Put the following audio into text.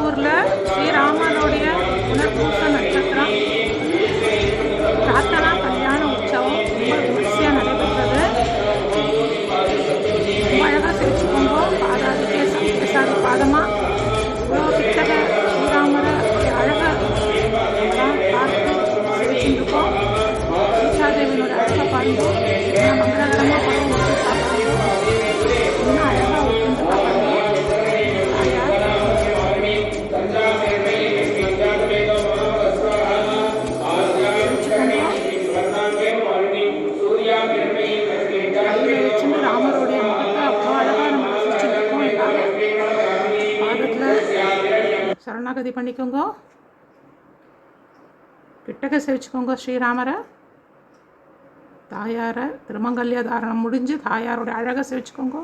ஊரில் ஸ்ரீராமனுடைய புனர்பூச நட்சத்திரம். பிரார்த்தனா கல்யாண உற்சவம் ரொம்ப விமர்சையாக நடைபெற்றது. ரொம்ப அழகாக சிரிச்சுக்கோங்க பாதாதிக்கே சாதி பாதமாக இவ்வளோ கிட்டக ஸ்ரீராமரை அழகாக பார்த்து சிரிச்சுட்டு இருக்கோம். சீதாதேவியோட அழகை பாருங்க. என்ன மங்களகரமாக படம் சரணாகதி பண்ணிக்கோங்க. கிட்டக்க சேவிச்சுக்கோங்க ஸ்ரீராமரை. தாயாரை திருமங்கல்ய தாரணம் முடிஞ்சு தாயாரோட அழகை சேவிச்சுக்கோங்க.